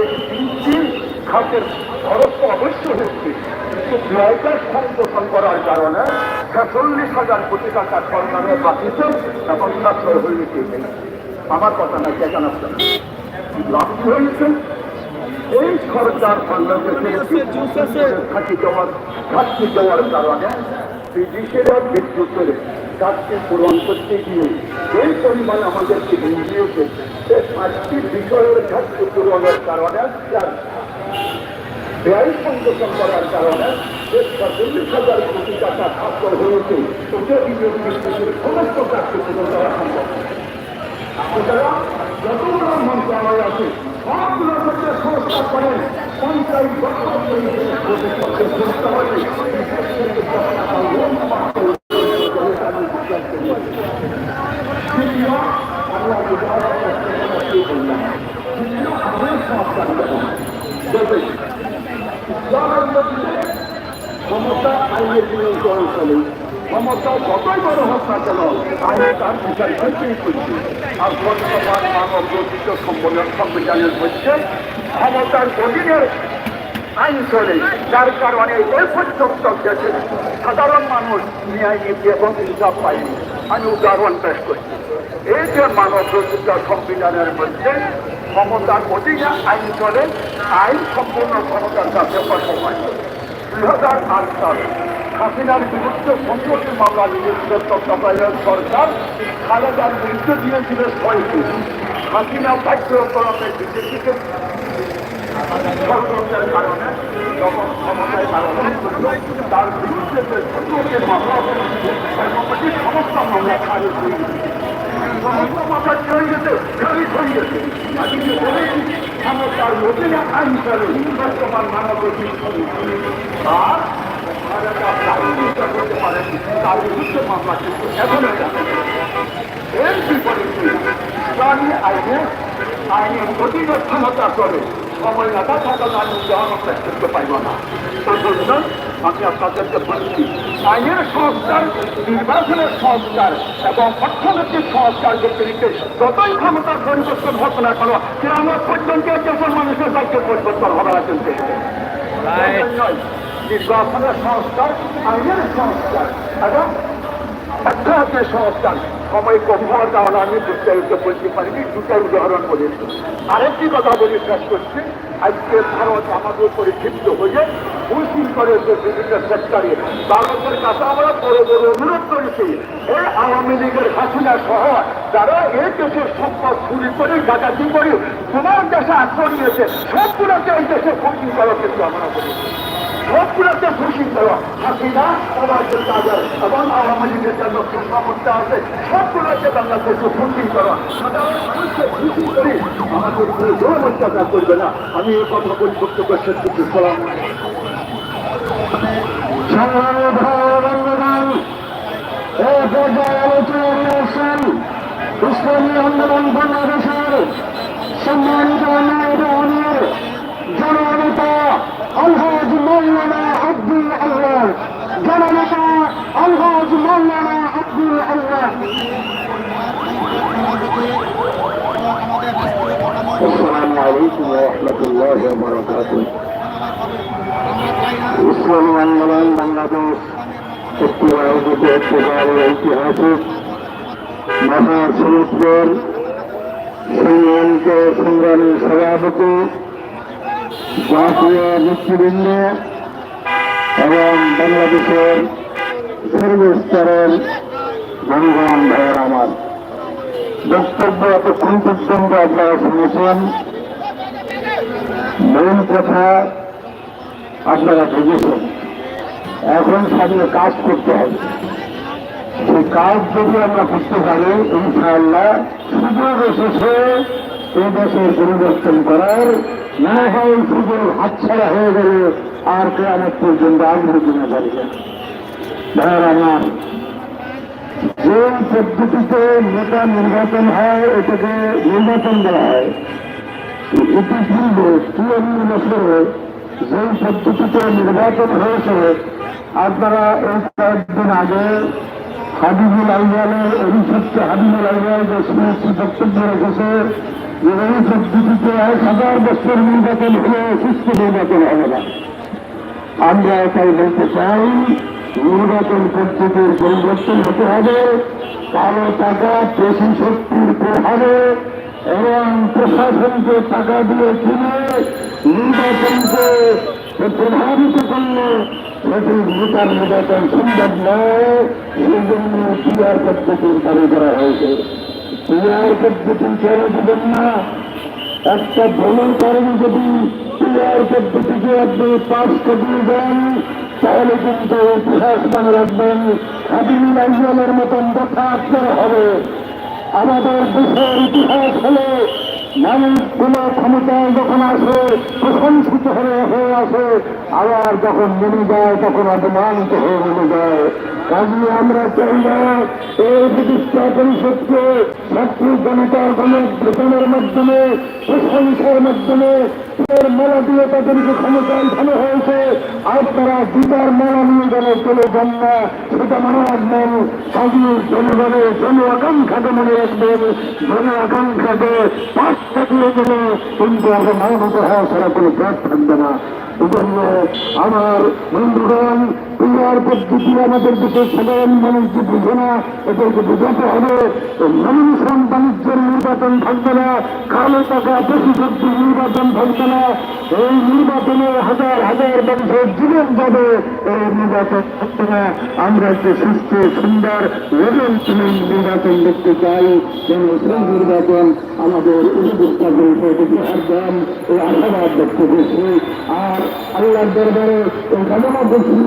এই তিনটি খাতের খরচ তো অবশ্যই হচ্ছে। কিন্তু ব্যয়টা সংশোধন করার কারণে ছেচল্লিশ হাজার কোটি টাকা সরকারের বাকিতে এবং সাশ্রয় হয়ে গেছে। আমার কথা না কে জানাচ্ছেন লাভ হয়েছে। এই সরকার ঘাটি দেওয়ার ঘাটতি দেওয়ার কারণে বিদেশেরা বিদ্যুতের ঘাটতি পূরণ করতে গিয়ে এই পরিমাণ আমাদেরকে দিয়েছে সে পাঁচটি বিষয়ের ঘাটতি পূরণের কারণে ব্যয় সংযোজন করার কারণে যে চল্লিশ হাজার কোটি টাকা ছাত্র হয়েছে। ওটা বিনিয়োগ সমস্ত ঘাটতি পূরণ করা সম্ভব। সুতরাং যতগুলো মন্ত্রণালয় আছে সবগুলোর মধ্যে সংস্কার করেন। পঞ্চায়েত বছর সংস্থা হবে ক্ষমতা আইনের নিয়ন্ত্রণ চলে। ক্ষমতা যতই বড় হোক না কেন আইন তার বিচার করতেই করছে আর বর্তমান মানব রচিত সংবিধানের মধ্যে ক্ষমতার অধীনের আইন চলে, যার কারণে এই পর্যন্ত দেশে সাধারণ মানুষ ন্যায় নীতি এবং ইনসাফ পায়নি। আমি উদাহরণ পেশ করছি এই যে মানব রচিত সংবিধানের মধ্যে ক্ষমতার অধীনে আইন চলে, আইন সম্পূর্ণ ক্ষমতার কাছে অসমান দুই হাজার আট সাল হাসিনার বিরুদ্ধে পঞ্চটি মামলা নিয়েছিল তত্ত্বাবধায়ক সরকার। খালেদার বিরুদ্ধে দিয়েছিল ছয়টি। হাসিনা পাঠ্যক্রমে বিজেপিকে ষড়যন্ত্রের কারণে যখন ক্ষমতায় হলো, তার বিরুদ্ধে যে পঞ্চটি মামলা মধ্যে সমস্ত মামলা খারিজ হয়ে গেছে। সমস্ত মামলা খারিজ ক্ষমতার আইন চলে বর্তমান মানব আর করতে পারেন তার বিরুদ্ধে মামলা কিন্তু এখনও এর বিপরীতে ইসলামী আইনে আইনের অধীনে ক্ষমতা করে সময় না থাকা আমি উদাহরণ করতে পারব না। সেজন্য আমি আপনাদেরকে বলছি আইনের সংস্কার নির্বাচনের সংস্কার এবং অর্থনৈতিক সংস্কার ব্যক্তিকে যতই ক্ষমতার পরিবর্তন হোক না কেন কেরামত পর্যন্ত যখন মানুষের দায়িত্ব পরিবর্তন হবে না কিন্তু নির্বাচনের সংস্কার আইনের সংস্কার। এবং অর্থনৈতিক সংস্কার। সময় কম হওয়ার কারণে আমি বিস্তারিত বলতে পারিনি দুটাই উদাহরণ বলেছি। আরেকটি কথা বলে, শেষ করছি। আজকে ভারত আমাদের উপরে ক্ষিপ্ত হয়ে মুসলিম করে যে বিভিন্ন সেক্টরে ভারতের কাছে আমরা বড় বড় অনুরোধ করেছি এই আওয়ামী লীগের হাসিনা সহ যারা এই দেশের সম্পদ চুরি করে, ডাকাতি করে, তোমার দেশে আশ্রয় নিয়েছে, সবগুলোকে এই দেশে ক্ষতি করা কিন্তু আমরা বলেছি। সবগুলোকে খুশি করো হাসিনা সমাজের কাজের এবং আওয়ামী লীগের জন্য সমস্যা আছে। সবগুলোকে বাংলাদেশে খুশি করো। সাধারণ মানুষকে খুশি করি। আমাদের কোনো জোর অত্যাচার করবে না। আমি এই কথা বলি বক্তব্য শেষ করছি। সালাম ইসলামী আন্দোলন বাংলাদেশের সম্মানিত জননেতা আলহাজ মৌলানা আব্দুল আল্লাহ। জননেতা আলহাজ মৌলানা আব্দুল আল্লাহ। আসসালামু আলাইকুম রহমতুল্লাহ বরকাতুহ। ইসলামী আন্দোলন বাংলাদেশ একটি আয়োজিত একটি ঐতিহাসিক মহা শরীফের সংগ্রামকে সংগ্রামী সভাপতি জাতীয় নেতৃবৃন্দ এবং বাংলাদেশের সর্বস্তরের জনগণ ভাইয়ের আমার। বক্তব্য এতক্ষণ পর্যন্ত আপনারা শুনেছেন। মূল কথা আপনারা বুঝেছেন। এখন সামনে কাজ করতে হবে। সেই কাজ যদি আমরা করতে পারি, ইনশাআল্লাহ সুযোগ এসেছে দেশের পরিবর্তন করার মনে হয় সুযোগ হাতছাড়া হয়ে গেলে আর কেয়ামত পর্যন্ত কিনা যাবে ভাইয়ের আমার, যে পদ্ধতিতে নেতা নির্বাচন হয়, এটাকে নির্বাচন দেওয়া হয়। ইতিপূর্বে চুয়ান্ন বছরে যে পদ্ধতিতে নির্বাচন হয়েছে, আপনারা এই কয়েকদিন আগে হাবিবুল আইয়ালের অভিষেককে হাবিবুল আইয়াল যে সমস্ত বক্তব্য রেখেছে, যে এই পদ্ধতিতে এক হাজার বছর নির্বাচন হলে সুস্থ নির্বাচন হবে না। আমরা এটাই বলতে চাই, নির্বাচন পদ্ধতির পরিবর্তন হতে হবে, কালো টাকা পেশি শক্তির প্রভাবে এবং প্রশাসনকে টাকা দিয়ে কিনে নির্বাচনকে প্রভাবিত করলে সঠিক নেতার নির্বাচন সম্ভব নয়। সেই জন্য পিআর পদ্ধতির দাবি করা হয়েছে। পিআর পদ্ধতি কেন দেবেন না। একটা ভ্রমণ করেন যদি পিআর পদ্ধতিকে আপনি পাশ করিয়ে দেন, তাহলে কিন্তু ইতিহাস মনে রাখবেন, হাবিবুল আইজলের মতন কথা আপনার হবে। আমাদের দেশের ইতিহাস হলে মানুষ কোন ক্ষমতায় যখন আসে, প্রশংসিত হয়ে আসে, আবার যখন নেমে যায়, তখন অপমানিত হয়ে নেমে যায়। কাজে আমরা চাই না এই প্রতিষ্ঠা পরিষদকে ছাত্র জনতার গণভোটনের মাধ্যমে, প্রশংসার মাধ্যমে, এর মালা দিয়ে তাদেরকে ক্ষমতায় ভালো হয়েছে। আপনারা দুটার মালা নিয়ে গেল চলে যান না, সেটা মনে রাখবেন কাজীর জনগণের জন আকাঙ্ক্ষাকে মনে রাখবেন জন আকাঙ্ক্ষাকে পাঁচটা দিয়ে গেলে কিন্তু আমরা মানবত হওয়া ছাড়া কোনো পথ থাকবে না। এজন্য আমার বন্ধুগণ পিয়ার পদ্ধতি আমাদের দেশের সাধারণ মানুষ যে বুঝে না, এদেরকে বোঝাতে হবে। নমিনেশন বাণিজ্যের নির্বাচন থাকবে না, কালো টাকা বেশি শক্তি নির্বাচন থাকবে না। এই নির্বাচনে হাজার হাজার মানুষের জীবন যাবে, এই নির্বাচন থাকবে না। আমরা একটি সুস্থ, সুন্দর রেজেন্টমেন্ট নির্বাচন দেখতে চাই। যেন সেই নির্বাচন আমাদের উপদেষ্টাদের উপহার দেন এই আশাবাদ ব্যক্ত করছি আর আল্লাহর দরবারে এই কামনা করছি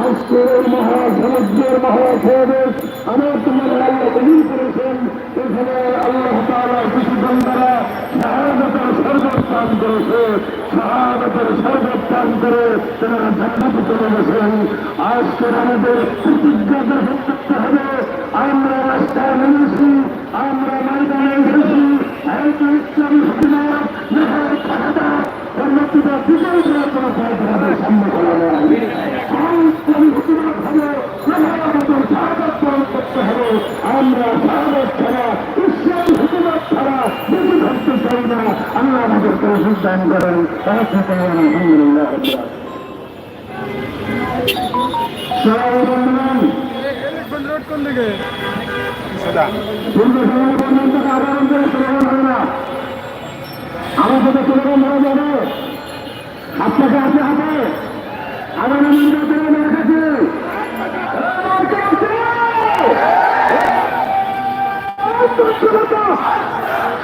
আজকের এই মহা সমুদ্রের মহা সহদেশ আমার তোমার আল্লাহ কবুল করেছেন। এখানে আল্লাহ তাআলার কিছু বান্দারা শাহাদাতের শরবত পান করেছে। শাহাদাতের শরবত পান করে তারা জান্নাতে চলে গেছেন। আজকের আমাদের প্রতিজ্ঞা গ্রহণ করতে হবে, আমরা রাস্তায় নেমেছি, আমরা ময়দানে এসেছি। হয়তো ইসলামী হুকুমত নেহার খাতা কর্মকর্তা বিজয় করে কোনো আমাদের সামনে করা নয় ইসলামী হুকুমত হবে নেহার আমাদের শাহাদাত পালন করতে হবে আমরা শাহাদাত ছাড়া ইসলামী হুকুমত ছাড়া বেশি ধরতে চাই না আল্লাহ আমাদের তৌফিক দান করেন আলহামদুলিল্লাহ সবাই কোন দিকে আমার সাথে স্লোগান ধরা যাবে আপনাকে আছে হাতে আগামী নির্বাচনে রেখেছে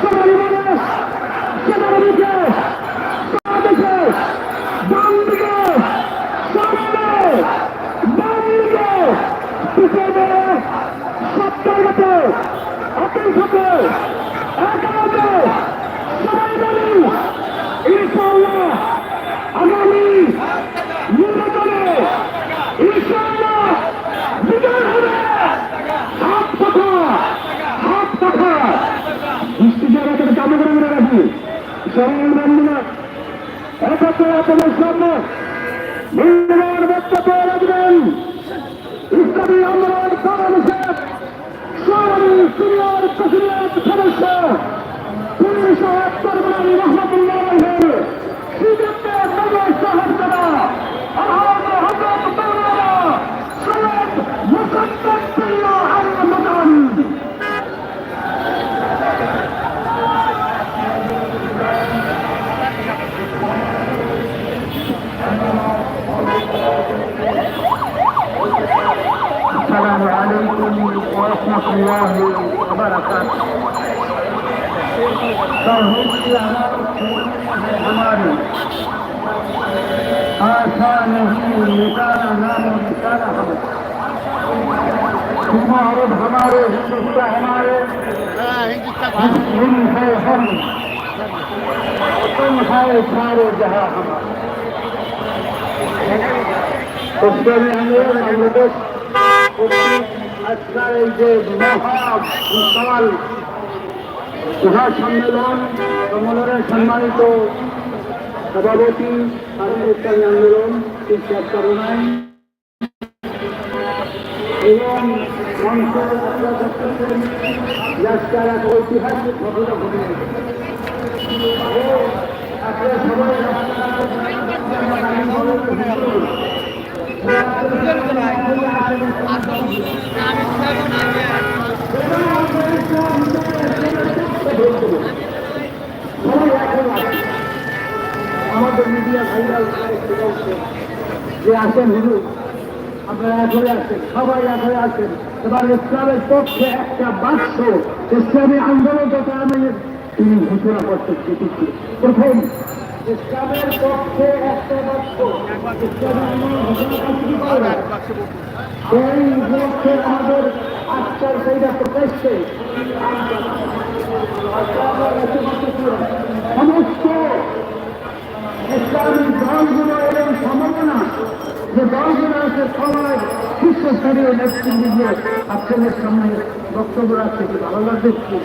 সবাই বলে সবার দিকে সবার দিকে বাম দিকে সামনে বাম দিকে পিছনে সপ্তাহতে অতিশতে একাতে সবাই বলি ইনশাল্লাহ আগামী নির্বাচনে ইনশাল্লাহ বিজয় হবে হাত পাখা হাত পাখা বৃষ্টি জায়গাটা চালু করে মনে রাখি সবাই বন্ধুরা একাত্তর আপনাদের সামনে মূল্যবান বক্তব্য রাখবেন। ইসলামী আন্দোলন বাংলাদেশের সরকারি সিনিয়র প্রেসিডেন্ট সদস্য, পুলিশ রহমতুল্লাহ। हमारी आशा नहीं निकाला नाम निकाला हम तुम्हारे हमारे हिंदुस्तान हमारे हिंद है हम तुम है सारे जहाँ हमारे उसके लिए हमें बांग्लादेश उसकी अच्छा महान सवाल মহা সম্মেলন সম্মেলনের সম্মানিত সভাপতি স্বাধীন ইসলামী আন্দোলন শিক্ষা করুণায় এবং ঐতিহাসিক ঘটনা। আমাদের মিডিয়া ভাইরাল যে আসেন হুজুর আপনারা এখনই আসেন সবাই এখনই আসেন এবার ইসলামের পক্ষে একটা বাক্স ইসলামী আন্দোলন তথা আমি তিনি ঘোষণা করতে চেয়েছি প্রথম ইসলামের পক্ষে একটা বাক্স ইসলামী আন্দোলন ঘোষণা করতে সেই উপলক্ষে আমাদের আজকের সেইটা প্রকাশ্যে সমস্ত ইসলামী দলগুলো এবং সম্ভাবনা যে দলগুলো আছে সবাই শীর্ষস্থানীয় নেতৃবৃন্দ আপনাদের সামনে বক্তব্য রাখছে ভালো লাগছে কি?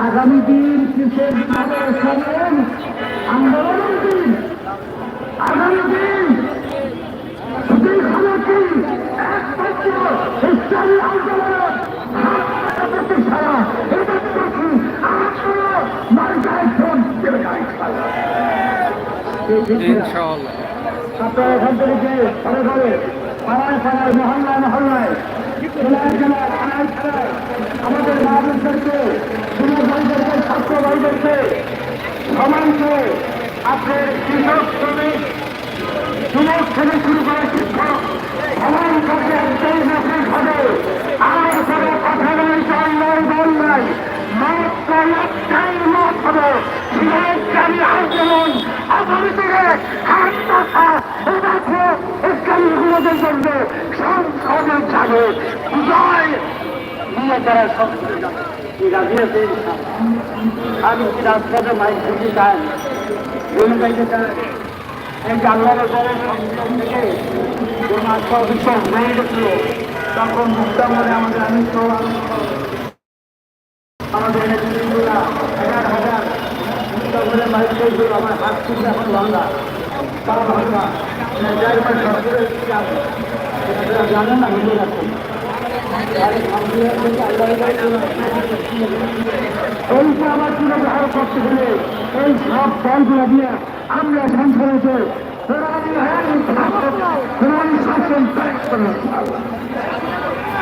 আগামী দিন কিসের আন্দোলনের দিন আগামী দিন একমাত্র ইসলামী আন্দোলন সারা এটা আপনারা এখান থেকে ঘরে ঘরে পাড়ায় পাড়ায়, মহল্লায় মহল্লায়, জেলায় জেলায়, থানায় থানায়, আমাদের মানুষদেরকে যুবক ভাইদেরকে ছাত্র ভাইদেরকে সমানকে আপনার কৃষক শ্রমিক যুবক থেকে শুরু করে শিক্ষক সবার কাছে একটাই মেসেজ হবে আর কোনো কথা নাই চাল নাই বল নাই মাত্র একটাই মত হবে ইসলামী আন্দোলন আগামী দিনে হাত পাখা এটাকে ইসলামী গুলোদের জন্য সংসদে যাবে বিজয় তারা সংসদে যাবে। রাজিয়াতে আমি কি রাজপথে মাইক দিতে চাই? জমি গাইতে চাই এই যে আল্লাহর ঘরের সংসদ থেকে যখন আত্মা বিশ্বাস হয়ে গেছিল, তখন মুক্তা মনে আমাদের আমি তো আমাদের হাজার হাজার। মুক্তা করে মাইক দিয়েছিল আমার হাত আছে। জানেন না এইটা আবার ব্যবহার করতে গেলে এই সব দলগুলো দিয়ে আমরা সংসদে শাসন ত্যাগ করে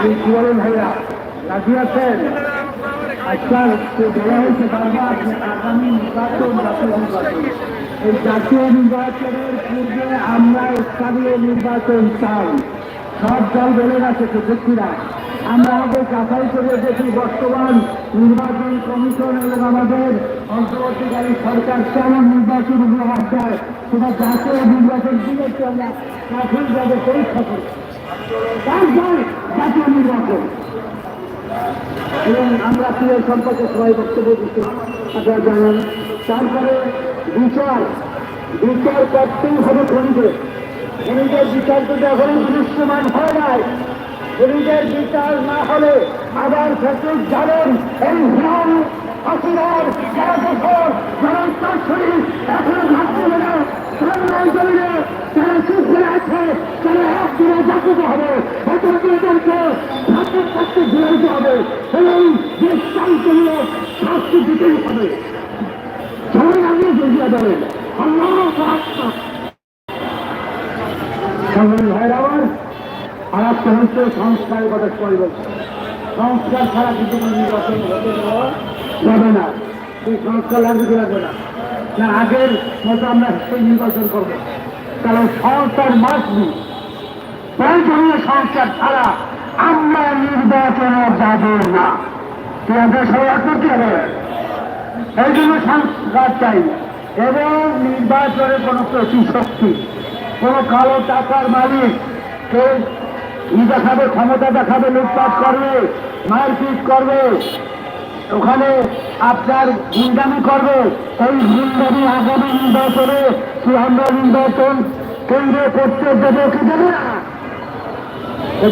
কি বলেন ভাইয়া রাজি আছেন আজকাল আমরা স্থানীয় নির্বাচন চাই। সব দল বলে গেছে সুযোগীরা আমরা আমাদের যাচাই করে দেখি বর্তমান নির্বাচন কমিশন এবং আমাদের অন্তর্বর্তীকালীন সরকার কেমন নির্বাচন উপহার দেয় সেটা জাতীয় নির্বাচন দিয়েছি আমরা প্রাথমিকভাবে পরীক্ষা করি। জাতীয় নির্বাচন। এবং আমরা এর সম্পর্কে সবাই বক্তব্য দিচ্ছি। আপনারা জানেন তারপরে বিচার বিচার করতেই হবে খনিজে খনিজের বিচার যদি এখনও দৃশ্যমান হয় নাই। খনিজের বিচার না হলে আবার সঠিক জানেন এই হিরণ শরীর এখনও ভাবতে না। চুপ করে আছে, তারা একদিনে জাতিত হবে। চাইগুলো শাস্তি দিতেই হবে সবাই আগে জড়িয়ে দেবেন আল্লাহ সংগ্রামী ভাইয়ের আবার আর একটা হচ্ছে সংস্কারের কথা সবাই বলছে। সংস্কার ছাড়া কিছু কোনো নির্বাচন হতে যাবে না। সেই সংস্কার লাগবে কি লাগবে না? না, আগের মতো আমরা সেই নির্বাচন করব। কারণ সংস্কার মাসবি প্রয়োজনীয় সংস্কার ছাড়া আমরা নির্বাচনে যাব না। ঠিক আছে সবাই একমত হবে এই জন্য সংস্কার চাই। এবং নির্বাচনে কোনো প্রতিশক্তি, কোনো কালো টাকার মালিক, কেউ ই দেখাবে ক্ষমতা দেখাবে, লুটপাট করবে, মারপিট করবে। ওখানে আপনার গুন্ডামি করবে। এই গুন্ডামি আগামী নির্বাচনে কি আমরা নির্বাচন কেন্দ্রে করতে দেবে কি দেবে না?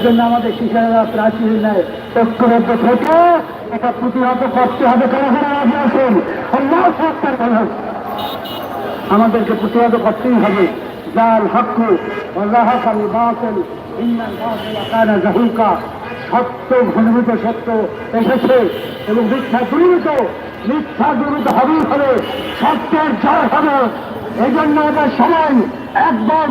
জন্য আমাদের শিশুরা প্রাচীর নেয়, ঐক্যবদ্ধ থেকে এটা প্রতিহত করতে হবে। কারা কারা রাজি আছেন? আমাদেরকে প্রতিহত করতেই হবে। জাল হক, আল্লাহ আল বাতিল। সত্য ঘনীভূত সত্য এসেছে এবং মিথ্যা দূরীভূত মিথ্যা দূরীভূত হবেই হবে, সত্যের জয় হবে। এই জন্য এবার সময় একবার